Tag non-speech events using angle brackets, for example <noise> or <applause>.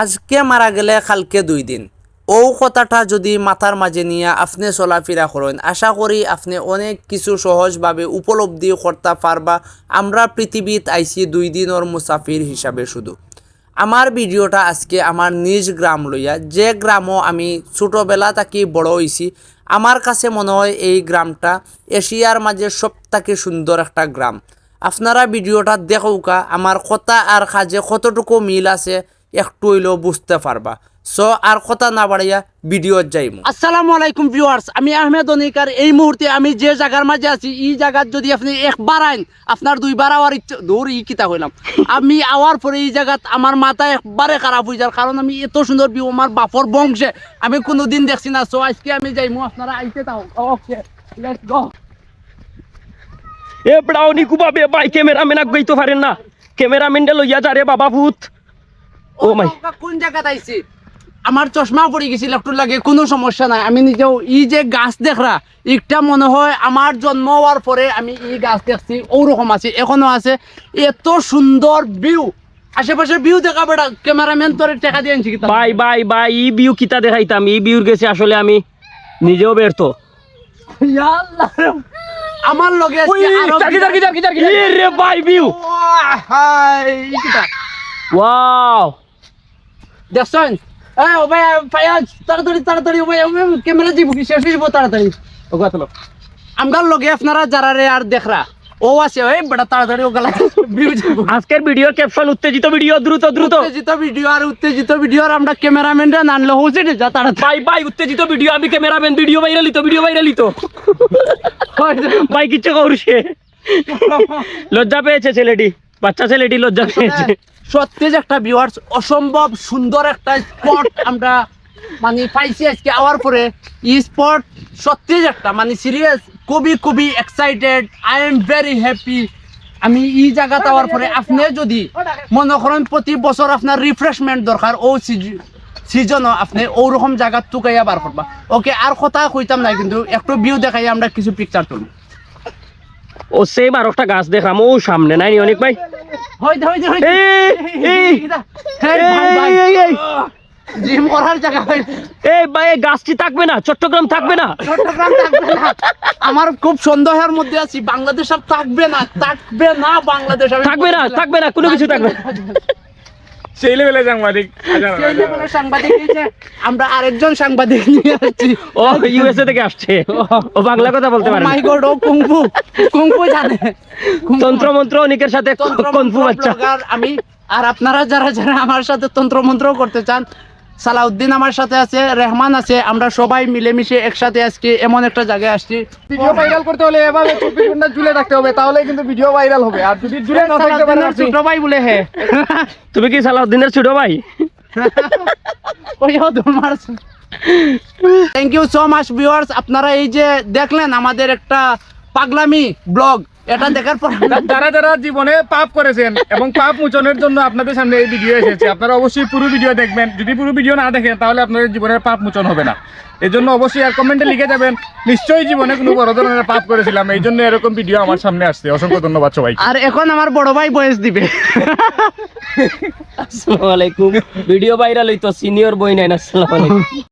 আজকে মারা গেলে কালকে দুই দিন। ও কথাটা যদি মাথার মাঝে নিয়ে আপনি চলাফেরা করেন, আশা করি আপনি অনেক কিছু সহজভাবে উপলব্ধি করতে পারবা আমরা পৃথিবীত আইছি দুই দিনের মুসাফির হিসাবে শুধু। আমার ভিডিওটা আজকে আমার নিজ গ্রাম লইয়া, যে গ্রামও আমি ছোটোবেলা থাকি বড় হয়েছি আমার কাছে মনে হয় এই গ্রামটা এশিয়ার মাঝে সব থেকে সুন্দর একটা গ্রাম আপনারা ভিডিওটা দেখৌকা আমার কথা আর কাজে কতটুকু মিল আছে একটু হইলেও বুঝতে পারবা। সো আর কথা না বাড়াইয়া ভিডিওত যাইমু। আসসালামু আলাইকুম ভিউয়ার্স আমি আহমেদ অনিকার। এই মুহূর্তে আমি যে জায়গার মাঝে আছি এই জায়গার যদি আপনি একবার আইন আপনার দুইবার আওয়ার ইচ্ছা দূর ই কিতা হইলাম। আমি আওয়ার পরে এই জায়গাত আমার মাথা একবারে খারাপ হয়ে যার কারণ আমি এত সুন্দর ভিউ আমার বাপর বংশে আমি কোনোদিন দেখছি না। সো আজকে আমি যাইমু আপনারা আইতে তাও okay let's go A বড়াও Nico বাবে ভাই ক্যামেরাম্যান আগ গইতে পারেন না। ক্যামেরাম্যানটা লইয়া যা রে বাবা ভূত। ও মাই। কোন জায়গাত আইছি? আমার চশমা পড়ে গেছিল একটু লাগে কোনো সমস্যা নাই। আমি নিজেও ই যে গাছ দেখরা একটা মনে হয় আমার জন্ম হওয়ার পরে আমি এই গাছ দেখছি ওরকম আছে এখনও আছে। এত সুন্দর ভিউ আশেপাশে ভিউ দেখা বেড়া ক্যামেরাম্যান তোরে টাকা দিয়ে আনছি? বাই বাই বাই ই বিউ কিতা দেখাইতাম? ই বিউর গেছে আসলে আমি নিজেও ব্যর্থ। আমার লগে ভাই ভিউ হাই, কিতা? ওয়াও। দেখছেন? এই ও ভাই ফায়াজ তাড়াতাড়ি তাড়াতাড়ি ও ভাই ও ভাই, ক্যামেরা দিব কি? শেষ যাব তাড়াতাড়ি? ও কথা লো আমগার লগে আপনারা যারা রে আর দেখরা ও আছে ওই বড় তাড়াতাড়ি ও গলা আজকের ভিডিও ক্যাপশন উত্তেজিত ভিডিও দ্রুত দ্রুত। উত্তেজিত ভিডিও আর উত্তেজিত ভিডিও আর আমরা ক্যামেরাম্যানরা নানলে হচ্ছে রে যা তাড়াতাড়ি। ভাই ভাই উত্তেজিত ভিডিও আমি ক্যামেরাম্যান ভিডিও ভাইরাল তো ভিডিও ভাইরাল তো <laughs> ভাই কিচ্ছু করছে। লজ্জা পেয়েছে ছেলেটি। বাচ্চা ছেলেটি লজ্জা পেয়েছে। সত্যি যে একটা ভিউয়ার্স অসম্ভব সুন্দর একটা স্পট আমরা মানে পাইছি আজকে আওয়ার পরে। ই স্পট সত্যি যে একটা মানে সিরিয়াস খুবই খুবই excited I am very happy আমি এই জায়গাতে আওয়ার পরে আপনি যদি মনে করেন প্রতি বছর আপনার রিফ্রেশমেন্ট দরকার ও সিজনও আপনি ওরকম জায়গা টুকাইয়া বার করবা। ওকে আর কথা কইতাম না কিন্তু একটু ভিউ দেখাই আমরা কিছু পিকচার তুলব ও সেম আর একটা গাছ দেখলাম ও সামনে নাই নি অনেক ভাই? গাছটি থাকবে না চট্টগ্রাম থাকবে না। চট্টগ্রাম থাকবে না। আমার খুব সন্দেহের মধ্যে আছি বাংলাদেশ থাকবে না থাকবে না বাংলাদেশ। থাকবে না থাকবে না কোনো কিছু থাকবে না। সেই সাংবাদিক। সেই level এর সাংবাদিক আমরা আরেকজন সাংবাদিক নিয়ে আসছি। ও ইউএসএ থেকে আসছে। ও বাংলা কথা বলতে পারে মাই গড ও কুংফু। কুংফু জানে। তন্ত্র মন্ত্র অনেকের সাথে বাচ্চা। আমি আর আপনারা যারা যারা আমার সাথে তন্ত্র মন্ত্র করতে চান সালাউদ্দিন আমার সাথে আছে রেহমান আছে আমরা সবাই মিলেমিশে একসাথে আজকে এমন একটা জায়গায় আসছি। ভিডিও ভাইরাল করতে হলে এভাবে চব্বিশ ঘণ্টা ঝুলে থাকতে হবে তাহলে কিন্তু ভিডিও ভাইরাল হবে। আর যদি ঝুলে না থাকতে পারে ছোট ভাই বলে হে। তুমি কি সালাউদ্দিনের ছোট ভাই? ওইও তোমার thank you so much viewers আপনারা এই যে দেখলেন আমাদের একটা পাগলামি ব্লগ। এটা দেখার পর যারা যারা জীবনে পাপ করেছেন এবং পাপ মোচনের জন্য আপনাদের সামনে এই ভিডিও এসেছে আপনারা অবশ্যই পুরো ভিডিও দেখবেন। যদি পুরো ভিডিও না দেখেন তাহলে আপনাদের জীবনের পাপ মোচন হবে না। এই জন্য অবশ্যই আর কমেন্টে লিখে যাবেন নিশ্চয়ই জীবনে কোনো বড় ধরনের পাপ করেছিলাম এই জন্য এরকম ভিডিও আমার সামনে আসছে। অসংখ্য ধন্যবাদ সবাই আর এখন আমার বড় ভাই বয়স দিবে। আসসালামু আলাইকুম। ভিডিও ভাইরাল হইতো সিনিয়র বই নাই না আসসালামু আলাইকুম।